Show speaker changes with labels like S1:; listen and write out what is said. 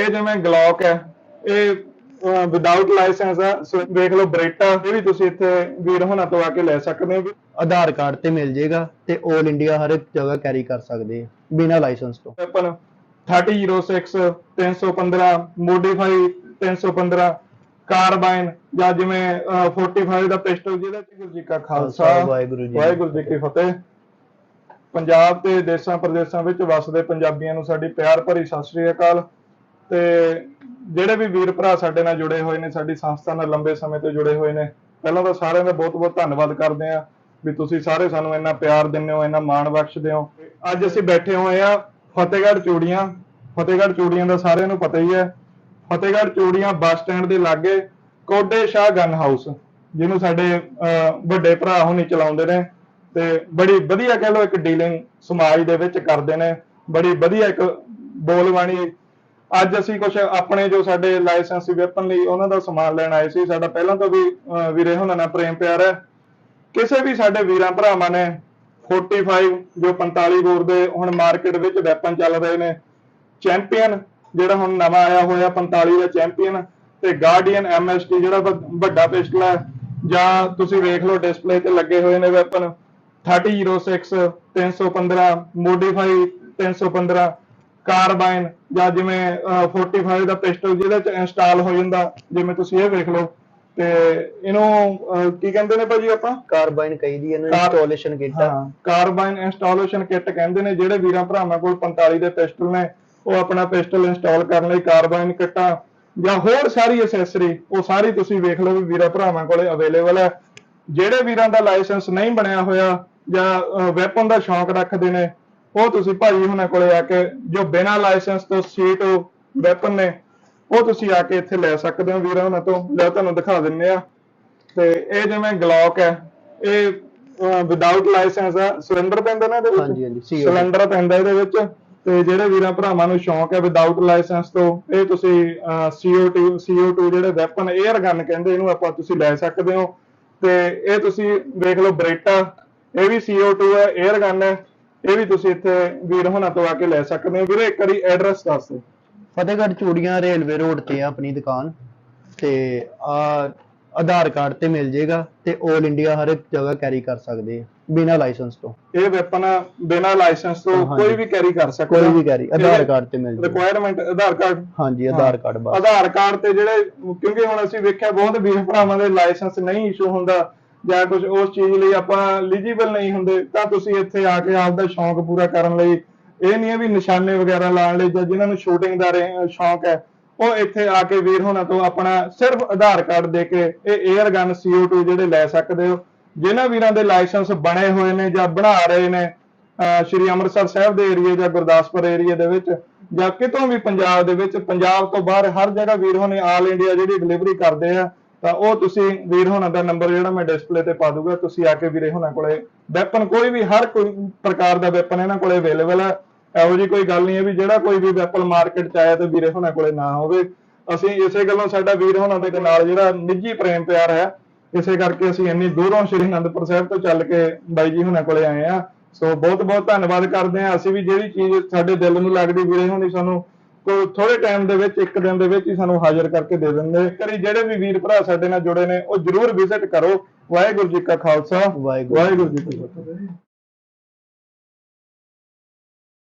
S1: ਇਹ ਜਿਵੇਂ ਗਲੌਕ ਹੈ ਇਹ ਵਿਦਆਊਟ ਲਾਇਸੈਂਸ ਆ ਸੋ ਦੇਖ ਲਓ ਬਰੇਟਾ ਇਹ ਵੀ ਤੁਸੀਂ ਇੱਥੇ ਵੀਰ ਹੋਣਾ ਤੋਂ ਆ ਕੇ ਲੈ ਸਕਦੇ ਹੋ।
S2: ਆਧਾਰ ਕਾਰਡ ਤੇ ਮਿਲ ਜੇਗਾ ਤੇ 올 ਇੰਡੀਆ ਹਰ ਇੱਕ ਜਗ੍ਹਾ ਕੈਰੀ ਕਰ ਸਕਦੇ ਆ ਬਿਨਾਂ ਲਾਇਸੈਂਸ ਤੋਂ।
S1: ਵੈਪਨ 3006 315 ਮੋਡੀਫਾਈ 315 ਕਾਰਬਾਈਨ ਜਾਂ ਜਿਵੇਂ ਅਹ, 45 ਦਾ ਪਿਸਟਲ ਜਿਹਦਾ ਗੁਰੂ ਜੀ ਕਾ ਖਾਲਸਾ
S2: ਵਾਹਿਗੁਰੂ ਜੀ ਕੀ
S1: ਵਾਹਿਗੁਰੂ ਜੀ ਕੀ ਫਤਿਹ। ਪੰਜਾਬ ਤੇ ਦੇਸ਼ਾਂ ਪ੍ਰਦੇਸ਼ਾਂ ਵਿੱਚ ਵਸਦੇ ਪੰਜਾਬੀਆਂ ਨੂੰ ਸਾਡੀ ਪਿਆਰ ਭਰੀ ਸਤਿ ਸ੍ਰੀ ਅਕਾਲ। ਤੇ ਜਿਹੜੇ ਵੀ ਵੀਰ ਭਰਾ ਸਾਡੇ ਨਾਲ ਜੁੜੇ ਹੋਏ ਨੇ ਸਾਡੀ ਸੰਸਥਾ ਨਾਲ ਲੰਬੇ ਸਮੇਂ ਤੋਂ ਜੁੜੇ ਹੋਏ ਨੇ ਪਹਿਲਾਂ ਤਾਂ ਸਾਰਿਆਂ ਦਾ ਬਹੁਤ-ਬਹੁਤ ਧੰਨਵਾਦ ਕਰਦੇ ਆ ਵੀ ਤੁਸੀਂ ਸਾਰੇ ਸਾਨੂੰ ਇੰਨਾ ਪਿਆਰ ਦਿੰਦੇ ਹੋ ਇੰਨਾ ਮਾਣ ਬਖਸ਼ਦੇ ਹੋ। ਅੱਜ ਅਸੀਂ ਬੈਠੇ ਹੋਏ ਆ ਫਤਿਹਗੜ੍ਹ ਚੂੜੀਆਂ ਫਤਿਹਗੜ੍ਹ ਚੂੜੀਆਂ ਦਾ ਸਾਰਿਆਂ ਨੂੰ ਪਤਾ ਹੀ ਹੈ। ਫਤਿਹਗੜ੍ਹ ਚੂੜੀਆਂ ਬੱਸ ਸਟੈਂਡ ਦੇ ਲਾਗੇ ਕੋਡੇ ਸ਼ਾਹ ਗਨ ਹਾਊਸ ਜਿਹਨੂੰ ਸਾਡੇ ਅਹ, ਵੱਡੇ ਭਰਾ ਹੁਣੀ ਚਲਾਉਂਦੇ ਨੇ ਤੇ ਬੜੀ ਵਧੀਆ ਕਹਿ ਲਓ ਇੱਕ ਡੀਲਿੰਗ ਸਮਾਜ ਦੇ ਵਿੱਚ ਕਰਦੇ ਨੇ ਬੜੀ ਵਧੀਆ ਇੱਕ ਬੋਲਬਾਣੀ ਅੱਜ ਅਸੀਂ ਕੁਝ ਆਪਣੇ ਜੋ ਸਾਡੇ ਲਾਇਸੈਂਸੀ ਵੈਪਨ ਲਈ, ਉਹਨਾਂ ਦਾ ਸਮਾਨ ਲੈਣ ਆਏ ਸੀ। ਸਾਡਾ ਪਹਿਲਾਂ ਤੋਂ ਵੀ ਵੀਰੇ ਹੁਣਾਂ ਨਾਲ ਪ੍ਰੇਮ ਪਿਆਰ ਹੈ। ਕਿਸੇ ਵੀ ਸਾਡੇ ਵੀਰਾਂ ਭਰਾਵਾਂ ਨੇ 45 ਜੋ 45 ਬੋਰ ਦੇ ਹੁਣ ਮਾਰਕੀਟ ਵਿੱਚ ਵੈਪਨ ਚੱਲ ਰਹੇ ਨੇ ਚੈਂਪੀਅਨ ਜਿਹੜਾ ਹੁਣ ਨਵਾਂ ਆਇਆ ਹੋਇਆ 45 ਦਾ ਚੈਂਪੀਅਨ ਤੇ ਗਾਰਡੀਅਨ ਐਮਐਸਟੀ ਜਿਹੜਾ ਵੱਡਾ ਪਿਸਟਲ ਹੈ, ਜਾਂ ਤੁਸੀਂ ਵੇਖ ਲਓ ਡਿਸਪਲੇ ਤੇ ਲੱਗੇ ਹੋਏ ਨੇ ਵੈਪਨ 3006 315 ਮੋਡੀਫਾਈ 315 ਕਾਰਬਾਈਨ ਜਾਂ ਜਿਵੇਂ ਅਹ, 45 ਦਾ ਪਿਸਟਲ ਜਿਹਦੇ ਚ ਇੰਸਟਾਲ ਹੋ ਜਾਂਦਾ ਜਿਵੇਂ ਤੁਸੀਂ ਇਹ ਵੇਖ ਲਓ। ਤੇ ਇਹਨੂੰ ਕੀ ਕਹਿੰਦੇ ਨੇ ਭਾਜੀ ਆਪਾਂ?
S2: ਕਾਰਬਾਈਨ ਕਹੀਦੀ ਇਹਨੂੰ installation kit.
S1: Carbine installation kit ਕਹਿੰਦੇ ਨੇ ਜਿਹੜੇ ਵੀਰਾਂ ਭਰਾਵਾਂ ਕੋਲ 45 ਦੇ ਪਿਸਟਲ ਨੇ ਉਹ ਆਪਣਾ ਪਿਸਟਲ ਇੰਸਟਾਲ ਕਰਨ ਲਈ ਕਾਰਬਾਈਨ ਕਿੱਟਾਂ ਜਾਂ ਹੋਰ ਸਾਰੀ ਐਸੈਸਰੀ ਉਹ ਸਾਰੀ ਤੁਸੀਂ ਵੇਖ ਲਓ ਵੀ ਵੀਰਾਂ ਭਰਾਵਾਂ ਕੋਲੇ ਅਵੇਲੇਬਲ ਹੈ। ਜਿਹੜੇ ਵੀਰਾਂ ਦਾ ਲਾਇਸੈਂਸ ਨਹੀਂ ਬਣਿਆ ਹੋਇਆ ਜਾਂ ਵੈਪਨ ਦਾ ਸ਼ੌਂਕ ਰੱਖਦੇ ਨੇ ਉਹ ਤੁਸੀਂ ਭਾਜੀ ਹੁਣਾਂ ਕੋਲੇ ਆ ਕੇ ਜੋ ਬਿਨਾਂ ਲਾਇਸੈਂਸ ਤੋਂ ਸੀਟ ਵੈਪਨ ਨੇ ਉਹ ਤੁਸੀਂ ਆ ਕੇ ਇੱਥੇ ਲੈ ਸਕਦੇ ਹੋ ਵੀਰਾਂ ਹੁਣਾਂ ਤੋਂ। ਲੈ ਤੁਹਾਨੂੰ ਦਿਖਾ ਦਿੰਨੇ ਆ। ਤੇ ਇਹ ਜਿਵੇਂ ਗਲੌਕ ਹੈ ਇਹ ਵਿਦਆਊਟ ਲਾਇਸੈਂਸ ਆ ਸਿਲੰਡਰ ਪੈਂਦਾ ਨਾ ਇਹਦੇ ਵਿੱਚ?
S2: ਹਾਂਜੀ, ਹਾਂਜੀ, CO
S1: ਸਿਲੰਡਰ ਪੈਂਦਾ ਇਹਦੇ ਵਿੱਚ। ਤੇ ਜਿਹੜੇ ਵੀਰਾਂ ਭਰਾਵਾਂ ਨੂੰ ਸ਼ੌਂਕ ਹੈ ਵਿਦਆਊਟ ਲਾਇਸੈਂਸ ਤੋਂ ਇਹ ਤੁਸੀਂ CO2 CO2 ਜਿਹੜੇ ਵੈਪਨ 에ਅਰ ਗਨ ਕਹਿੰਦੇ ਇਹਨੂੰ ਆਪਾਂ ਤੁਸੀਂ ਲੈ ਸਕਦੇ ਹੋ। ਤੇ ਇਹ ਤੁਸੀਂ ਦੇਖ ਲਓ ਬਰੇਟਾ ਇਹ ਵੀ CO2 ਹੈ 에ਅਰ ਗਨ ਹੈ। ਇਹ ਵੀ ਤੁਸੀਂ ਇੱਥੇ ਵੀਰ ਹੋਣਾ ਤੋਂ ਆ ਕੇ ਲੈ ਸਕਦੇ ਹੋ। ਵੀਰੇ ਇੱਕ ਵਾਰੀ ਐਡਰੈਸ ਦੱਸ ਦਿਓ।
S2: ਫਤਿਹਗੜ੍ਹ ਚੂੜੀਆਂ ਰੇਲਵੇ ਰੋਡ ਤੇ ਆ ਆਪਣੀ ਦੁਕਾਨ। ਤੇ ਆ ਆਧਾਰ ਕਾਰਡ ਤੇ ਮਿਲ ਜੇਗਾ ਤੇ 올 ਇੰਡੀਆ ਹਰ ਇੱਕ ਜਗ੍ਹਾ ਕੈਰੀ ਕਰ ਸਕਦੇ ਆ ਬਿਨਾਂ ਲਾਇਸੈਂਸ ਤੋਂ।
S1: ਇਹ ਵੈਪਨ ਬਿਨਾਂ ਲਾਇਸੈਂਸ ਤੋਂ
S2: ਹਾਂਜੀ।
S1: ਕੋਈ ਵੀ ਕੈਰੀ ਕਰ ਸਕਦਾ।
S2: ਕੋਈ ਵੀ ਕੈਰੀ ਆਧਾਰ ਕਾਰਡ ਤੇ ਮਿਲ ਜੇਗਾ।
S1: Requirement Aadhaar card?
S2: ਹਾਂਜੀ ਆਧਾਰ ਕਾਰਡ ਬਸ।
S1: ਆਧਾਰ ਕਾਰਡ ਤੇ ਜਿਹੜੇ ਕਿਉਂਕਿ ਹੁਣ ਅਸੀਂ ਵੇਖਿਆ ਬਹੁਤ ਵੀਰ ਭਰਾਵਾਂ ਦੇ ਲਾਇਸੈਂਸ ਨਹੀਂ ਇਸ਼ੂ ਹੁੰਦਾ। ਜਾਂ ਕੁਝ ਉਸ ਚੀਜ਼ ਲਈ ਆਪਾਂ ਐਲੀਜੀਬਲ ਨਹੀਂ ਹੁੰਦੇ, ਤਾਂ ਤੁਸੀਂ ਇੱਥੇ ਆ ਕੇ ਆਪਦਾ ਸ਼ੌਂਕ ਪੂਰਾ ਕਰਨ ਲਈ, ਇਹ ਨਹੀਂ ਹੈ ਵੀ ਨਿਸ਼ਾਨੇ ਵਗੈਰਾ ਲਾਉਣ ਲਈ ਜਾਂ ਜਿਨ੍ਹਾਂ ਨੂੰ ਸ਼ੂਟਿੰਗ ਦਾ ਰਹੇ- ਸ਼ੌਂਕ ਹੈ, ਉਹ ਇੱਥੇ ਆ ਕੇ ਵੀਰ ਹੋਣਾ ਤੋਂ ਆਪਣਾ ਸਿਰਫ ਆਧਾਰ ਕਾਰਡ ਦੇ ਕੇ ਇਹ 에ਅਰ ਗਨ CO2 ਜਿਹੜੇ ਲੈ ਸਕਦੇ ਹੋ, ਜਿਨ੍ਹਾਂ ਵੀਰਾਂ ਦੇ ਲਾਇਸੈਂਸ ਬਣੇ ਹੋਏ ਨੇ ਜਾਂ ਬਣਾ ਰਹੇ ਨੇ, ਅਹ ਸ਼੍ਰੀ ਅੰਮ੍ਰਿਤਸਰ ਸਾਹਿਬ ਦੇ ਏਰੀਏ ਜਾਂ ਗੁਰਦਾਸਪੁਰ ਏਰੀਏ ਦੇ ਵਿੱਚ ਜਾਂ ਕਿਤੋਂ ਵੀ ਪੰਜਾਬ ਦੇ ਵਿੱਚ, ਪੰਜਾਬ ਤੋਂ ਬਾਹਰ ਹਰ ਜਗ੍ਹਾ ਵੀਰ ਹੋਣੇ ਆਲ ਇੰਡੀਆ ਜਿਹੜੀ ਡਿਲੀਵਰੀ ਕਰਦੇ ਆ ਤਾਂ ਉਹ ਤੁਸੀਂ ਵੀਰ ਹੋਣਾ ਦਾ ਨੰਬਰ ਜਿਹੜਾ ਮੈਂ ਡਿਸਪਲੇ ਤੇ ਪਾ ਦੂੰਗਾ ਤੁਸੀਂ ਆ ਕੇ ਵੀਰੇ ਹੋਣਾ ਕੋਲੇ ਵੈਪਨ ਕੋਈ ਵੀ, ਹਰ ਕੋਈ ਪ੍ਰਕਾਰ ਦਾ ਵੈਪਨ ਇਹਨਾਂ ਕੋਲੇ ਅਵੇਲੇਬਲ ਹੈ ਇਹੋ ਜੀ ਕੋਈ ਗੱਲ ਨਹੀਂ ਹੈ ਵੀ ਜਿਹੜਾ ਕੋਈ ਵੀ ਵੈਪਨ ਮਾਰਕੀਟ ਚ ਆਇਆ ਤੇ ਵੀਰੇ ਹੋਣਾ ਕੋਲੇ ਨਾ ਹੋਵੇ। ਅਸੀਂ ਇਸੇ ਗੱਲੋਂ ਸਾਡਾ ਵੀਰ ਹੋਣਾ ਦੇ ਨਾਲ ਜਿਹੜਾ ਨਿੱਜੀ ਪ੍ਰੇਮ ਪਿਆਰ ਹੈ, ਇਸੇ ਕਰਕੇ ਅਸੀਂ ਇੰਨੀ ਦੂਰੋਂ ਸ਼੍ਰੀ ਅਨੰਦਪੁਰ ਸਾਹਿਬ ਤੋਂ ਚੱਲ ਕੇ ਬਾਈ ਜੀ ਹੁਣਾਂ ਕੋਲੇ ਆਏ ਆ। ਸੋ ਬਹੁਤ ਬਹੁਤ ਧੰਨਵਾਦ ਕਰਦੇ ਆ ਅਸੀਂ ਵੀ ਜਿਹੜੀ ਚੀਜ਼ ਸਾਡੇ ਦਿਲ ਨੂੰ ਲੱਗਦੀ ਵੀਰੇ ਹੋਣੀ, ਸਾਨੂੰ ਕੋਈ ਥੋੜੇ ਟਾਈਮ ਦੇ ਵਿੱਚ ਇੱਕ ਦਿਨ ਦੇ ਵਿੱਚ ਹੀ ਸਾਨੂੰ ਹਾਜ਼ਰ ਕਰਕੇ ਦੇ ਦਿੰਦੇ। ਕਰੀ ਜਿਹੜੇ ਵੀ ਵੀਰ ਭਰਾ ਸਾਡੇ ਨਾਲ ਜੁੜੇ ਨੇ ਉਹ ਜਰੂਰ ਵਿਜ਼ਿਟ ਕਰੋ। ਵਾਹਿਗੁਰੂ ਜੀ ਕਾ ਖਾਲਸਾ।
S2: ਵਾਹਿਗੁਰੂ
S1: ਵਾਹਿਗੁਰੂ ਜੀ ਕੀ ਫਤਿਹ।